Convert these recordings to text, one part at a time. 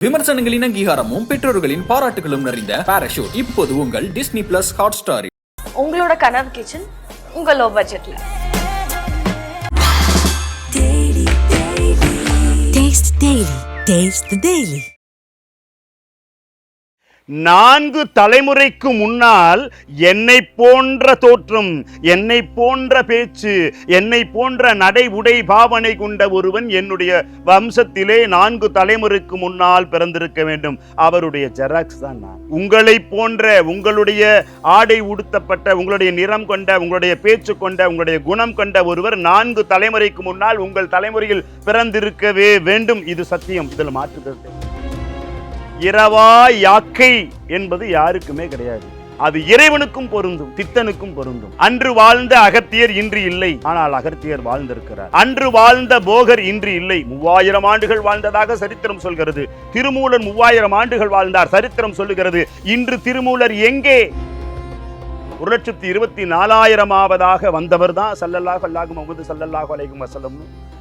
விமர்சனங்களின் அங்கீகாரமும் பெற்றோர்களின் பாராட்டுகளும் நிறைந்த பாராஷூட் இப்போது உங்கள் டிஸ்னி பிளஸ் ஹாட் ஸ்டாரில் உங்களோட கனவு கிச்சன் உங்க லோ பட்ஜெட்ல Daily. Taste the Daily. நான்கு தலைமுறைக்கு முன்னால் என்னை போன்ற தோற்றம் என்னை போன்ற பேச்சு என்னை போன்ற நடை உடை பாவனை கொண்ட ஒருவன் என்னுடைய வம்சத்திலே நான்கு தலைமுறைக்கு முன்னால் பிறந்திருக்க வேண்டும். அவருடைய ஜெராக்ஸ் தான் நான். உங்களை போன்ற உங்களுடைய ஆடை உடுத்தப்பட்ட உங்களுடைய நிறம் கொண்ட உங்களுடைய பேச்சு கொண்ட உங்களுடைய குணம் கொண்ட ஒருவர் நான்கு தலைமுறைக்கு முன்னால் உங்கள் தலைமுறையில் பிறந்திருக்கவே வேண்டும். இது சத்தியம். இதில் மாற்றுகிறது இரவா யாக்கை என்பது யாருக்குமே கிடையாது. அது இறைவனுக்கும் பொருந்தும் பித்தனுக்கும் பொருந்தும். அன்று வாழ்ந்த அகத்தியர் இன்று இல்லை ஆனால் அகத்தியர் வாழ்ந்திருக்கிறார். அன்று வாழ்ந்த போகர் இன்று இல்லை மூவாயிரம் ஆண்டுகள் வாழ்ந்ததாக சரித்திரம் சொல்கிறது. திருமூலர் மூவாயிரம் ஆண்டுகள் வாழ்ந்தார் சரித்திரம் சொல்லுகிறது. இன்று திருமூலர் எங்கே? ஒரு லட்சத்தி இருபத்தி நாலாயிரமாவதாக வந்தவர் தான் சல்லல்லாஹ் அல்லாஹு முகமது சல்லல்லாஹு அலைகும் வஸல்லம்.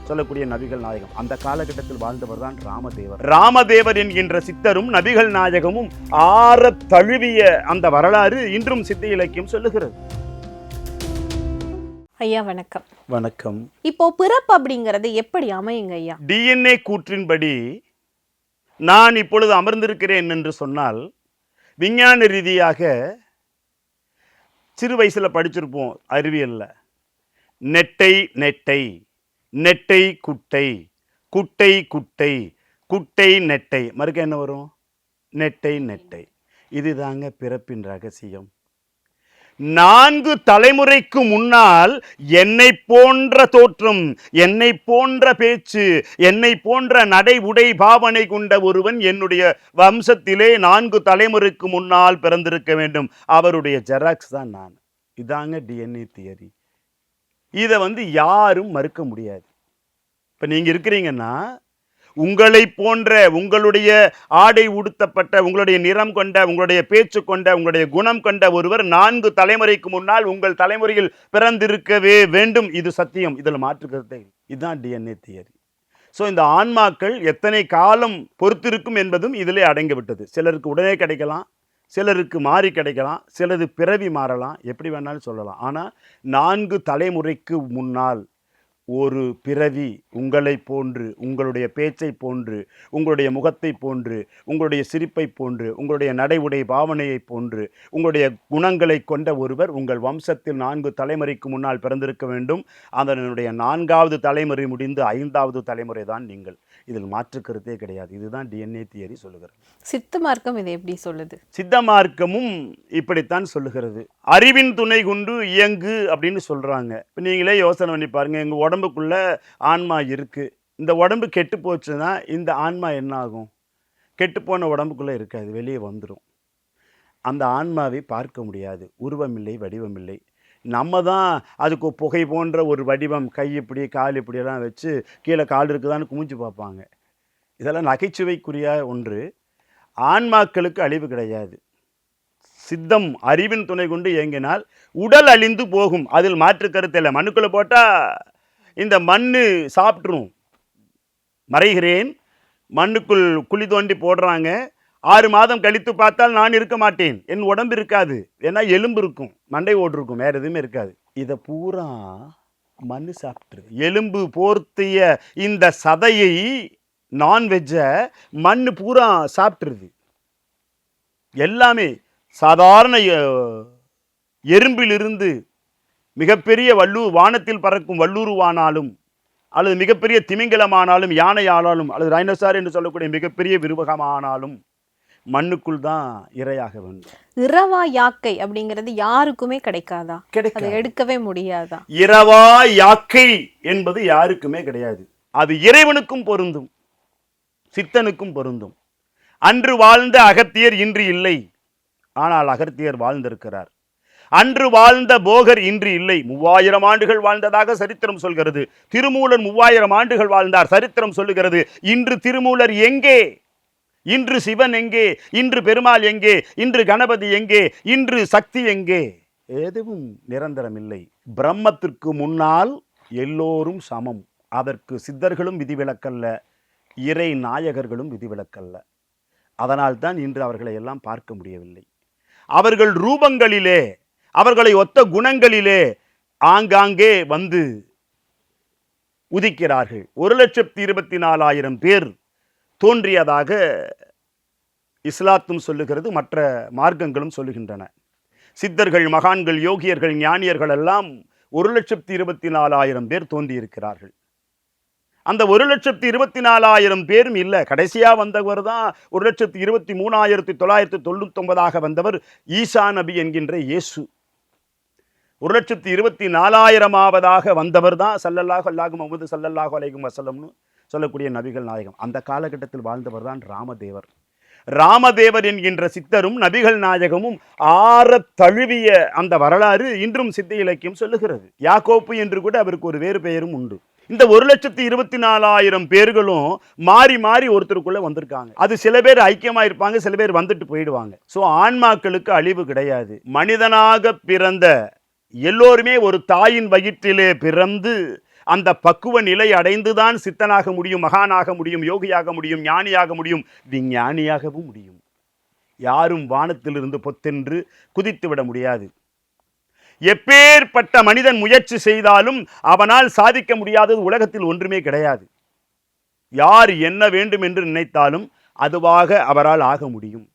சொல்லக்கூடிய நபிகள் நாயகம். அந்த காலகட்டத்தில் வாழ்ந்தவர் தான் ராமதேவர். ராமதேவர் என்கின்ற சித்தரும் நபிகள் நாயகமும் ஆற தழுவிய அந்த வரலாறு இன்றும் சித்த இலக்கியம் சொல்லுகிறது. ஐயா வணக்கம். வணக்கம். இப்போ பிறப்பு அப்படிங்கிறது எப்படி அமையுங்க ஐயா? டிஎன்ஏ கூற்றின்படி நான் இப்பொழுது அமர்ந்திருக்கிறேன் என்று சொன்னால் விஞ்ஞான ரீதியாக சிறு வயசில் படிச்சிருப்போம் அறிவியல்ல. நெட்டை நெட்டை. நெட்டை குட்டை குட்டை குட்டை குட்டை நெட்டை. மறுக்க என்ன வரும்? நெட்டை நெட்டை. இதுதாங்க பிறப்பின் ரகசியம். நான்கு தலைமுறைக்கு முன்னால் என்னை போன்ற தோற்றம் என்னை போன்ற பேச்சு என்னை போன்ற நடை உடை பாவனை கொண்ட ஒருவன் என்னுடைய வம்சத்திலே நான்கு தலைமுறைக்கு முன்னால் பிறந்திருக்க வேண்டும். அவருடைய ஜெராக்ஸ் தான் நான். இதாங்க டிஎன்ஏ தியரி இதை வந்து யாரும் மறுக்க முடியாது. இப்போ நீங்கள் இருக்கிறீங்கன்னா உங்களை போன்ற உங்களுடைய ஆடை உடுத்தப்பட்ட உங்களுடைய நிறம் கொண்ட உங்களுடைய பேச்சு கொண்ட உங்களுடைய குணம் கொண்ட ஒருவர் நான்கு தலைமுறைக்கு முன்னால் உங்கள் தலைமுறையில் பிறந்திருக்கவே வேண்டும். இது சத்தியம். இதில் மாற்றுக்கிறதே இதுதான் டிஎன்ஏ தியரி ஸோ இந்த ஆன்மாக்கள் எத்தனை காலம் பொறுத்திருக்கும் என்பதும் இதிலே அடங்கிவிட்டது சிலருக்கு உடனே கிடைக்கலாம் சிலருக்கு மாறி கிடைக்கலாம் சிலது பிறவி மாறலாம் எப்படி வேணாலும் சொல்லலாம். ஆனால் நான்கு தலைமுறைக்கு முன்னால் ஒரு பிறவி உங்களை போன்று உங்களுடைய பேச்சை போன்று உங்களுடைய முகத்தை போன்று உங்களுடைய சிரிப்பை போன்று உங்களுடைய நடை உடை பாவனையை போன்று உங்களுடைய குணங்களை கொண்ட ஒருவர் உங்கள் வம்சத்தில் நான்கு தலைமுறைக்கு முன்னால் பிறந்திருக்க வேண்டும். அதனுடைய நான்காவது தலைமுறை முடிந்து ஐந்தாவது தலைமுறை தான் நீங்கள். இதில் மாற்று கருத்தே கிடையாது. இதுதான் டிஎன்ஏ தியரி சொல்லுகிறது. சித்த மார்க்கம் இதை எப்படி சொல்லுது? சித்த மார்க்கமும் இப்படித்தான் சொல்லுகிறது. அறிவின் துணை கொண்டு இயங்கு அப்படின்னு சொல்றாங்க. இப்போ நீங்களே யோசனை பண்ணி பாருங்க. எங்க உடம்புக்குள்ள ஆன்மா இருக்கு. இந்த உடம்பு கெட்டு போச்சுன்னா இந்த ஆன்மா என்ன ஆகும் கெட்டு போன உடம்புக்குள்ளே இருக்காது வெளியே வந்துடும் அந்த ஆன்மாவை பார்க்க முடியாது. உருவமில்லை வடிவமில்லை. நம்ம தான் அதுக்கு புகை போன்ற ஒரு வடிவம் கை இப்படி கால் இப்படியெல்லாம் வச்சு கீழே கால் இருக்குதான்னு குமிஞ்சு பார்ப்பாங்க. இதெல்லாம் நகைச்சுவைக்குரிய ஒன்று. ஆன்மாக்களுக்கு அழிவு கிடையாது. சித்தம் அறிவின் துணை கொண்டு இயங்கினால் உடல் அழிந்து போகும். அதில் மாற்று கருத்து இல்லை. போட்டால் இந்த மண் சாப்பிட்ரும் மறைகிறேன். மண்ணுக்குள் குழி தோண்டி போடுறாங்க. ஆறு மாதம் கழித்து பார்த்தால் நான் இருக்க மாட்டேன். என் உடம்பு இருக்காது. ஏன்னா எலும்பு இருக்கும். மண்டை ஓடு இருக்கும். எதுவுமே இருக்காது. இதை பூரா மண் சாப்பிட்ருது எலும்பு போர்த்திய இந்த சதையை நான்வெஜ்ஜை மண் பூரா சாப்பிட்ருது எல்லாமே சாதாரண எறும்பிலிருந்து மிகப்பெரிய வல்லூர் வானத்தில் பறக்கும் வல்லூருவானாலும் அல்லது மிகப்பெரிய திமிங்கலமானாலும் யானையானாலும் அல்லது ரைனோசார் என்று சொல்லக்கூடிய மிகப்பெரிய விருவகமானாலும் மண்ணுக்குள் தான் இரையாக வேண்டும் இரவா யாக்கை அப்படிங்கிறது யாருக்குமே கிடைக்காதா? கிடைக்காது. எடுக்கவே முடியாதா? இரவா யாக்கை என்பது யாருக்குமே கிடையாது. அது இறைவனுக்கும் பொருந்தும் சித்தனுக்கும் பொருந்தும். அன்று வாழ்ந்த அகத்தியர் இன்று இல்லை. ஆனால் அகத்தியர் வாழ்ந்திருக்கிறார். அன்று வாழ்ந்த போகர் இன்று இல்லை. மூவாயிரம் ஆண்டுகள் வாழ்ந்ததாக சரித்திரம் சொல்கிறது. திருமூலர் மூவாயிரம் ஆண்டுகள் வாழ்ந்தார். சரித்திரம் சொல்லுகிறது. இன்று திருமூலர் எங்கே? இன்று சிவன் எங்கே? இன்று பெருமாள் எங்கே? இன்று கணபதி எங்கே? இன்று சக்தி எங்கே? எதுவும் நிரந்தரமில்லை பிரம்மத்திற்கு முன்னால் எல்லோரும் சமம். அதற்கு சித்தர்களும் விதிவிலக்கல்ல. இறை நாயகர்களும் விதிவிலக்கல்ல. அதனால்தான் இன்று அவர்களை எல்லாம் பார்க்க முடியவில்லை. அவர்கள் ரூபங்களிலே அவர்களை ஒத்த குணங்களிலே ஆங்காங்கே வந்து உதிக்கிறார்கள். ஒரு லட்சத்தி இருபத்தி நாலாயிரம் பேர் தோன்றியதாக இஸ்லாத்தும் சொல்லுகிறது மற்ற மார்க்கங்களும் சொல்லுகின்றன. சித்தர்கள் மகான்கள் யோகியர்கள் ஞானியர்கள் எல்லாம் ஒரு லட்சத்தி இருபத்தி நாலாயிரம் பேர் தோன்றியிருக்கிறார்கள். அந்த ஒரு லட்சத்தி இருபத்தி நாலாயிரம் பேரும் இல்லை கடைசியாக வந்தவர் தான் ஒரு லட்சத்தி இருபத்தி மூணாயிரத்தி தொள்ளாயிரத்தி தொண்ணூத்தொன்பதாக வந்தவர் ஈசா நபி என்கின்ற இயேசு. ஒரு லட்சத்தி இருபத்தி நாலாயிரமாவதாக வந்தவர் தான் சல்லல்லாஹு அல்லாஹும் முகமது சல்லல்லாஹு அலைகும் வஸல்லம்னு சொல்லக்கூடிய நபிகள் நாயகம். அந்த காலகட்டத்தில் வாழ்ந்தவர் தான் ராமதேவர். ராமதேவர் என்கின்ற சித்தரும் நபிகள் நாயகமும் ஆற தழுவிய அந்த வரலாறு இன்றும் சித்த இலக்கியம் சொல்லுகிறது. யாக்கோப்பு என்று கூட அவருக்கு ஒரு வேறு பெயரும் உண்டு. இந்த ஒரு லட்சத்தி இருபத்தி நாலாயிரம் பேர்களும் மாறி மாறி ஒருத்தருக்குள்ள வந்திருக்காங்க. அது சில பேர் ஐக்கியமா இருப்பாங்க சில பேர் வந்துட்டு போயிடுவாங்க. ஸோ ஆன்மாக்களுக்கு அழிவு கிடையாது. மனிதனாக பிறந்த எல்லோருமே ஒரு தாயின் வயிற்றிலே பிறந்து அந்த பக்குவ நிலை அடைந்துதான் சித்தனாக முடியும் மகானாக முடியும் யோகியாக முடியும் ஞானியாக முடியும் விஞ்ஞானியாகவும் முடியும். யாரும் வானத்திலிருந்து பொத்தென்று குதித்து விட முடியாது. எப்பேற்பட்ட மனிதன் முயற்சி செய்தாலும் அவனால் சாதிக்க முடியாதது உலகத்தில் ஒன்றுமே கிடையாது. யார் என்ன வேண்டும் என்று நினைத்தாலும் அதுவாக அவரால் ஆக முடியும்.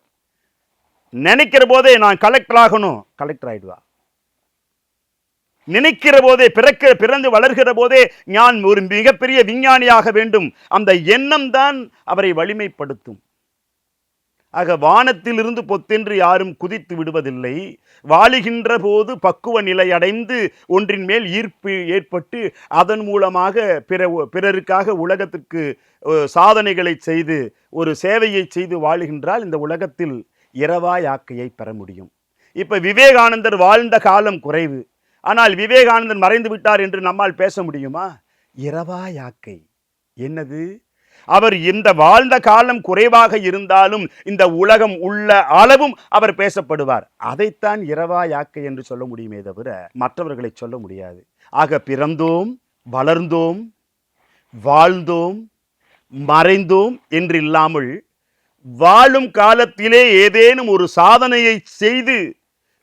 நினைக்கிற போதே நான் கலெக்டர் ஆகணும். கலெக்டர் ஆயிடுவா. நினைக்கிற போதே பிறக்க பிறந்து வளர்கிற போதே நான் ஒரு மிகப்பெரிய விஞ்ஞானியாக வேண்டும். அந்த எண்ணம் தான் அவரை வலிமைப்படுத்தும். ஆக வானத்திலிருந்து பொத்தென்று யாரும் குதித்து விடுவதில்லை. வாழுகின்ற போது பக்குவ நிலை அடைந்து ஒன்றின் மேல் ஈர்ப்பு ஏற்பட்டு அதன் மூலமாக பிற பிறருக்காக உலகத்திற்கு சாதனைகளை செய்து ஒரு சேவையை செய்து வாழுகின்றால் இந்த உலகத்தில் இரவாய் யாக்கையை பெற முடியும். இப்போ விவேகானந்தர் வாழ்ந்த காலம் குறைவு. ஆனால் விவேகானந்தன் மறைந்து விட்டார் என்று நம்மால் பேச முடியுமா? இரவா யாக்கை. என்னது? அவர் இந்த வாழ்ந்த காலம் குறைவாக இருந்தாலும் இந்த உலகம் உள்ள அளவும் அவர் பேசப்படுவார். அதைத்தான் இரவா யாக்கை என்று சொல்ல முடியுமே தவிர மற்றவர்களை சொல்ல முடியாது. ஆக பிறந்தோம் வளர்ந்தோம் வாழ்ந்தோம் மறைந்தோம் என்றில்லாமல் வாழும் காலத்திலே ஏதேனும் ஒரு சாதனையை செய்து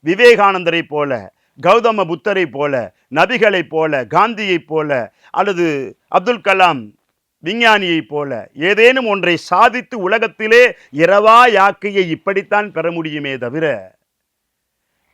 விவேகானந்தரை போல கௌதம புத்தரை போல நபிகளைப் போல காந்தியைப் போல அல்லது அப்துல் கலாம் விஞ்ஞானியைப் போல ஏதேனும் ஒன்றை சாதித்து உலகத்திலே இரவா யாக்கையை இப்படித்தான் பெற முடியுமே தவிர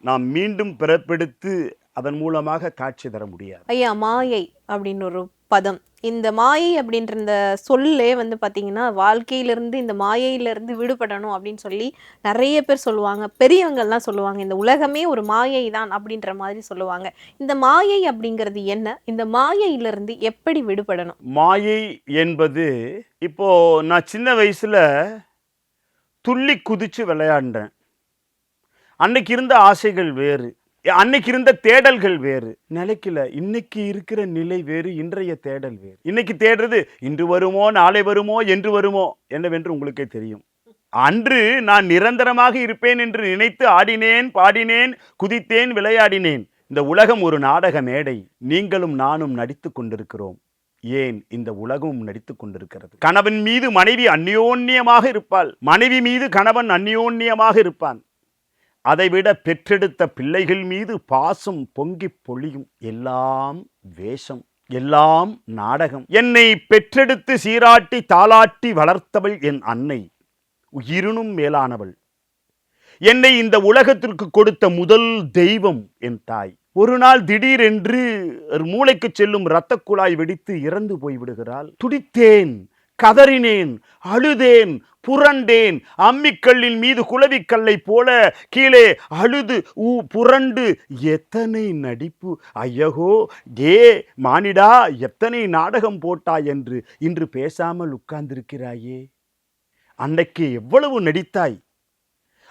நாம் மீண்டும் பிறப்பெடுத்து அதன் மூலமாக காட்சி தர முடியாது. ஐயா மாயை அப்படின்னு ஒரு பதம். இந்த மாயை அப்படின்ற இந்த சொல்லே வந்து பார்த்திங்கன்னா வாழ்க்கையிலேருந்து இந்த மாயையிலேருந்து விடுபடணும் அப்படின்னு சொல்லி நிறைய பேர் சொல்லுவாங்க. பெரியவங்கள்லாம் சொல்லுவாங்க இந்த உலகமே ஒரு மாயை தான் அப்படின்ற மாதிரி சொல்லுவாங்க. இந்த மாயை அப்படிங்கிறது என்ன? இந்த மாயையிலிருந்து எப்படி விடுபடணும்? மாயை என்பது இப்போ நான் சின்ன வயசில் துள்ளி குதித்து விளையாண்டேன். அன்னைக்கு இருந்த ஆசைகள் வேறு. அன்னைக்கு இருந்த தேடல்கள் வேறு. நிலைக்கல இன்னைக்கு இருக்கிற நிலை வேறு இன்றைய தேடல் வேறு. இன்னைக்கு தேடுறது இன்று வருமோ நாளை வருமோ என்று வருமோ என்னவென்று உங்களுக்கே தெரியும். அன்று நான் நிரந்தரமாக இருப்பேன் என்று நினைத்து ஆடினேன் பாடினேன் குதித்தேன் விளையாடினேன். இந்த உலகம் ஒரு நாடக மேடை. நீங்களும் நானும் நடித்துக் கொண்டிருக்கிறோம். ஏன் இந்த உலகமும் நடித்துக் கொண்டிருக்கிறது? கணவன் மீது மனைவி அந்யோன்யமாக இருப்பாள். மனைவி மீது கணவன் அந்யோன்யமாக இருப்பான். அதைவிட பெற்றெடுத்த பிள்ளைகள் மீது பாசம் பொங்கிப் பொழியும். எல்லாம் வேஷம் எல்லாம் நாடகம். என்னை பெற்றெடுத்து சீராட்டி தாளாட்டி வளர்த்தவள் என் அன்னை. உயிரினும் மேலானவள். என்னை இந்த உலகத்திற்கு கொடுத்த முதல் தெய்வம் என் தாய். ஒரு நாள் திடீரென்று ஒரு மூளைக்கு செல்லும் இரத்த குழாய் வெடித்து இறந்து போய்விடுகிறாள். துடித்தேன். கதறினேன் அழுதேன் புரண்டேன். அம்மிக்கல்லின் மீது குளவிக்கல்லை போல கீழே அழுது ஊ புரண்டு எத்தனை நடிப்பு. ஐயகோ ஏ மானிடா எத்தனை நாடகம் போட்டாய் என்று இன்று பேசாமல் உட்கார்ந்திருக்கிறாயே. அன்னைக்கு எவ்வளவு நடித்தாய்.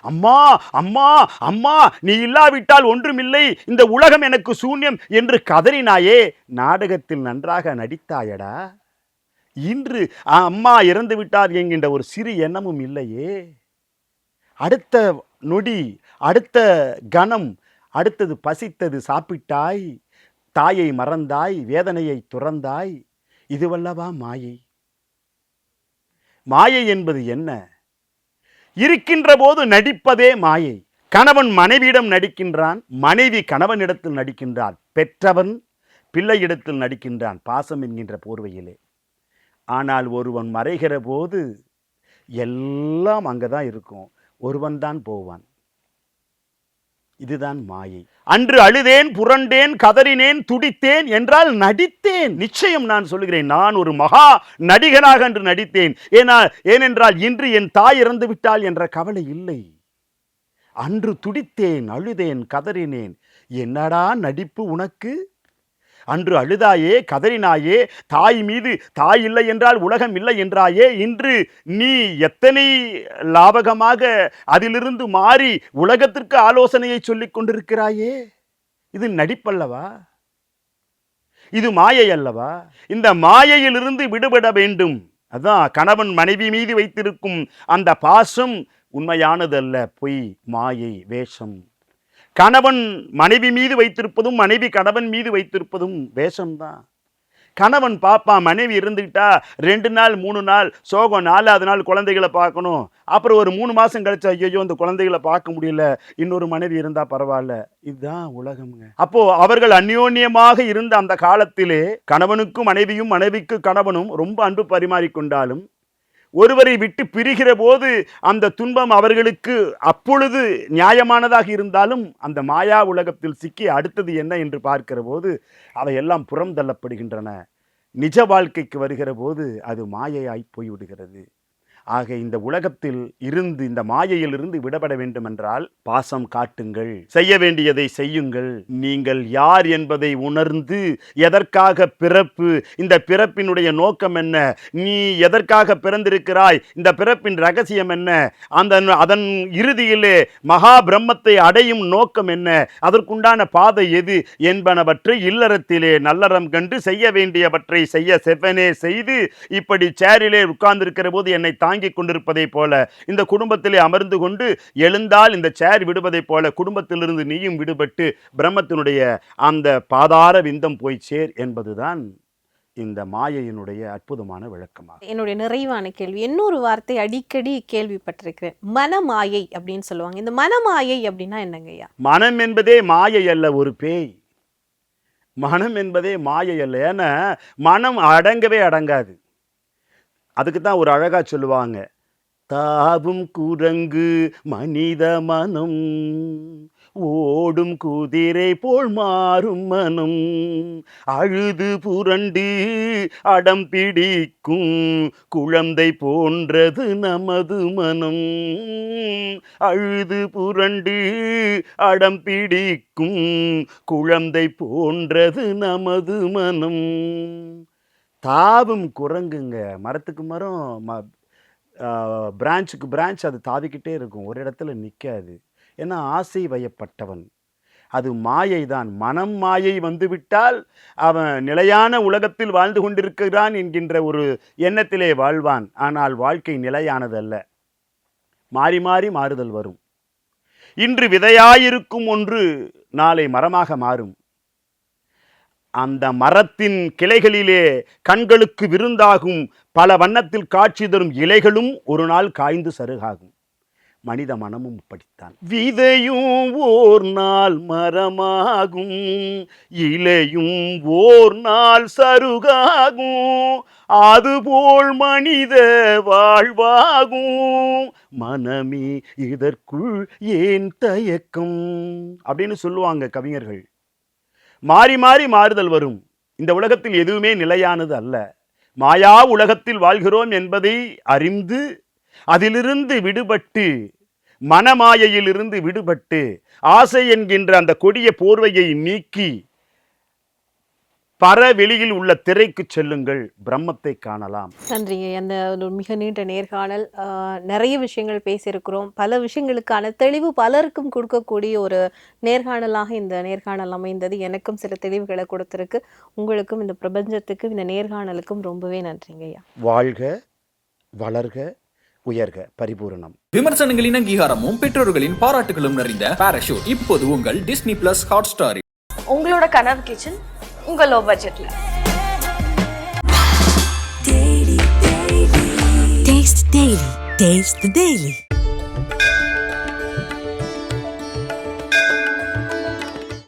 அம்மா அம்மா அம்மா நீ இல்லாவிட்டால் ஒன்றுமில்லை. இந்த உலகம் எனக்கு சூன்யம் என்று கதறினாயே. நாடகத்தில் நன்றாக நடித்தாயடா. இன்று அம்மா இறந்து விட்டார் என்கின்ற ஒரு சிறு எண்ணமும் இல்லையே. அடுத்த நொடி அடுத்த கணம் அடுத்தது பசித்தது சாப்பிட்டாய் தாயை மறந்தாய் வேதனையை துறந்தாய் இதுவல்லவா மாயை? மாயை என்பது என்ன? இருக்கின்ற போது நடிப்பதே மாயை. கணவன் மனைவியிடம் நடிக்கின்றான் மனைவி கணவனிடத்தில் நடிக்கின்றான் பெற்றவன் பிள்ளையிடத்தில் நடிக்கின்றான் பாசம் என்கின்ற போர்வையிலே. ஆனால் ஒருவன் மறைகிற போது எல்லாம் அங்கே தான் இருக்கும். ஒருவன் தான் போவான். இதுதான் மாயை. அன்று அழுதேன் புரண்டேன் கதறினேன் துடித்தேன் என்றால் நடித்தேன். நிச்சயம் நான் சொல்கிறேன் நான் ஒரு மகா நடிகனாக என்று நடித்தேன். ஏனா ஏனென்றால் இன்று என் தாய் இறந்து விட்டாள் என்ற கவலை இல்லை. அன்று துடித்தேன் அழுதேன் கதறினேன். என்னடா நடிப்பு உனக்கு? அன்று அழுதாயே கதறினாயே தாய் மீது தாய் இல்லை என்றால் உலகம் இல்லை என்றாயே இன்று நீ எத்தனை லாபகமாக அதிலிருந்து மாறி உலகத்திற்கு ஆலோசனையை சொல்லிக் கொண்டிருக்கிறாயே? இது நடிப்பல்லவா? இது மாயை அல்லவா? இந்த மாயையிலிருந்து விடுபட வேண்டும். அதான் கணவன் மனைவி மீது வைத்திருக்கும் அந்த பாசம் உண்மையானதல்ல பொய் மாயை வேஷம். கணவன் மனைவி மீது வைத்திருப்பதும் மனைவி கணவன் மீது வைத்திருப்பதும் வேஷம்தான். கணவன் பாப்பான் மனைவி இருந்துக்கிட்டா ரெண்டு நாள் மூணு நாள் சோகம் நாலாவது நாள் குழந்தைகளை பார்க்கணும். அப்புறம் ஒரு மூணு மாதம் கழிச்சா ஐயோ அந்த குழந்தைகளை பார்க்க முடியல. இன்னொரு மனைவி இருந்தால் பரவாயில்ல. இதுதான் உலகம்ங்க. அப்போது அவர்கள் அந்யோன்யமாக இருந்த அந்த காலத்திலே கணவனுக்கும் மனைவியும் மனைவிக்கு கணவனும் ரொம்ப அன்பு பரிமாறிக்கொண்டாலும் ஒருவரை விட்டு பிரிகிற போது அந்த துன்பம் அவர்களுக்கு அப்பொழுது நியாயமானதாக இருந்தாலும் அந்த மாயா உலகத்தில் சிக்கி அடுத்தது என்ன என்று பார்க்கிற போது அவையெல்லாம் புறம் தள்ளப்படுகின்றன நிஜ வாழ்க்கைக்கு வருகிற போது அது மாயையாய் போய்விடுகிறது. ஆக இந்த உலகத்தில் இருந்து இந்த மாயையில் இருந்து விடப்பட வேண்டும் என்றால் பாசம் காட்டுங்கள். செய்ய வேண்டியதை செய்யுங்கள். நீங்கள் யார் என்பதை உணர்ந்து எதற்காக பிறப்பு இந்த பிறப்பினுடைய நோக்கம் என்ன? நீ எதற்காக பிறந்திருக்கிறாய்? இந்த பிறப்பின் ரகசியம் என்ன? அந்த அதன் இறுதியிலே மகா பிரம்மத்தை அடையும் நோக்கம் என்ன? அதற்குண்டான பாதை எது என்பனவற்றை இல்லறத்திலே நல்லறம் கண்டு செய்ய வேண்டியவற்றை செய்ய செவ்வனே செய்து இப்படி சேரிலே உட்கார்ந்திருக்கிற போது என்னை தாங்கிக் கொண்டிருப்பதைப் போல இந்த குடும்பத்திலே அமர்ந்து கொண்டு எழுந்தால் இந்த சேர் விடுவதைப் போல குடும்பத்திலிருந்து நீயும் விடுபட்டு பிரம்மத்தினுடைய அந்த பாதார விந்தம் போய் சேர் என்பதுதான் இந்த மாயையினுடைய அற்புதமான விளக்கமாகும். என்னுடைய நிறைவான கேள்வி. இன்னொரு வார்த்தை அடிக்கடி கேள்விப்பட்டிருக்கிறேன். மனமாயை அப்படின்னு சொல்லுவாங்க. இந்த மனமாயை அப்படின்னா என்னங்க ஐயா? மனம் என்பதே மாயை அல்ல ஒரு பேய். மனம் என்பதே மாயை அல்ல. ஏன்னா மனம் அடங்கவே அடங்காது. அதுக்கு தான் ஒரு அழகாக சொல்லுவாங்க. தாவும் குரங்கு மனித மனம் ஓடும் குதிரை போல் மாறும் மனம். அழுது புரண்டு அடம் பிடிக்கும் குழந்தை போன்றது நமது மனம். அழுது புரண்டு அடம் பிடிக்கும் குழந்தை போன்றது நமது மனம். தாவும் குரங்குங்க. மரத்துக்கு மரம் ம பிரான்ச்சுக்கு பிரான்ச் அது தாவிக்கிட்டே இருக்கும். ஒரு இடத்துல நிற்காது ஏன்னா ஆசை வயப்பட்டவன். அது மாயை தான் மனம் மாயை வந்துவிட்டால் அவன் நிலையான உலகத்தில் வாழ்ந்து கொண்டிருக்கிறான் என்கின்ற ஒரு எண்ணத்திலே வாழ்வான். ஆனால் வாழ்க்கை நிலையானதல்ல. மாறி மாறி மாறுதல் வரும். இன்று விதையாயிருக்கும் ஒன்று நாளை மரமாக மாறும். அந்த மரத்தின் கிளைகளிலே கண்களுக்கு விருந்தாகும் பல வண்ணத்தில் காட்சி தரும் இலைகளும் ஒரு நாள் காய்ந்து சருகாகும். மனித மனமும் படித்தான் விதையும் ஓர் நாள் மரமாகும் இலையும் ஓர் நாள் சருகாகும் அதுபோல் மனித வாழ்வாகும். மனமே இதற்குள் ஏன் தயக்கம்? அப்படின்னு சொல்லுவாங்க கவிஞர்கள். மாறி மாறி மாறுதல் வரும். இந்த உலகத்தில் எதுவுமே நிலையானது அல்ல. மாயா உலகத்தில் வாழ்கிறோம் என்பதை அறிந்து அதிலிருந்து விடுபட்டு மனமாயையிலிருந்து விடுபட்டு ஆசை என்கின்ற அந்த கொடிய போர்வையை நீக்கி பரவெளியில் உள்ள திரைக்கு செல்லுங்கள். பிரம்மத்தை காணலாம். நன்றிங்க. அந்த ஒரு மிக நீண்ட நேர்காணல். நிறைய விஷயங்கள் பேசியிருக்கிறோம். பல விஷயங்களுக்கான தெளிவு பலருக்கும் கொடுக்கக்கூடிய ஒரு நேர்காணலாக இந்த நேர்காணல் அமைந்தது. எனக்கும் சில தெளிவுகளை கொடுத்திருக்கு. உங்களுக்கும் இந்த பிரபஞ்சத்துக்கும் இந்த நேர்காணலுக்கும் ரொம்பவே நன்றிங்க ஐயா. வாழ்க வளர்க உயர்க. பரிபூரணம். விமர்சனங்களின் அங்கீகாரமும் பெற்றோர்களின் பாராட்டுகளும் நிறைந்த பாராஷூட் இப்போது உங்கள் டிஸ்னி பிளஸ் ஹாட் ஸ்டார் உங்களோட கனவு கிச்சன் ఇంకా లో బడ్జెట్లో Taste Daily. Taste the